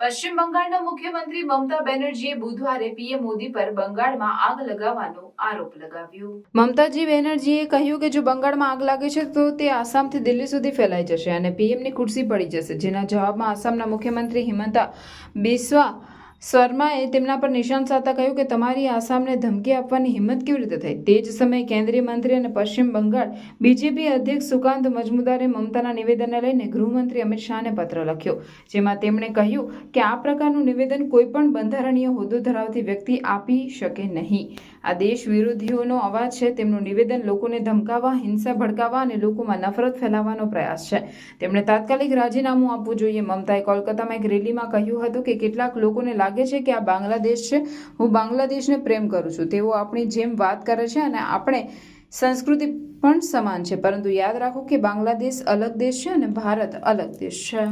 પશ્ચિમ બંગાળના મુખ્યમંત્રી મમતા બેનર્જીએ બુધવારે પીએમ મોદી પર બંગાળમાં આગ લગાવવાનો આરોપ લગાવ્યો. મમતાજી બેનર્જીએ કહ્યું કે જો બંગાળમાં આગ લાગે છે, તો તે આસામથી દિલ્હી સુધી ફેલાઈ જશે અને પીએમની ખુરશી પડી જશે. જેના જવાબમાં આસામના મુખ્યમંત્રી હિમંતા બિસ્વા શર્માએ તેમના પર નિશાન સાધતા કહ્યું કે તમારી આસામને ધમકી આપવાની હિંમત કેવી રીતે થઈ? તે જ સમયે કેન્દ્રીય મંત્રી અને પશ્ચિમ બંગાળ બીજેપી અધ્યક્ષ સુકાંત મજમુદારે મમતાના નિવેદનને લઈને ગૃહમંત્રી અમિત શાહને પત્ર લખ્યો, જેમાં તેમણે કહ્યું કે આ પ્રકારનું નિવેદન કોઈપણ બંધારણીય હોદ્દો ધરાવતી વ્યક્તિ આપી શકે નહીં. આ દેશ વિરોધીઓનો અવાજ છે, તેમનું નિવેદન લોકોને ધમકાવવા, હિંસા ભડકાવવા અને લોકોમાં નફરત ફેલાવવાનો પ્રયાસ છે. તેમણે તાત્કાલિક રાજીનામું આપવું જોઈએ. મમતાએ કોલકાતામાં એક રેલીમાં કહ્યું હતું કે કેટલાક લોકોને લાગે છે કે આ બાંગ્લાદેશ છે? હું બાંગ્લાદેશને પ્રેમ કરું છું. તેઓ આપણી જેમ વાત કરે છે અને આપણે સંસ્કૃતિ પણ સમાન છે. પરંતુ યાદ રાખો કે બાંગ્લાદેશ અલગ દેશ છે અને ભારત અલગ દેશ છે.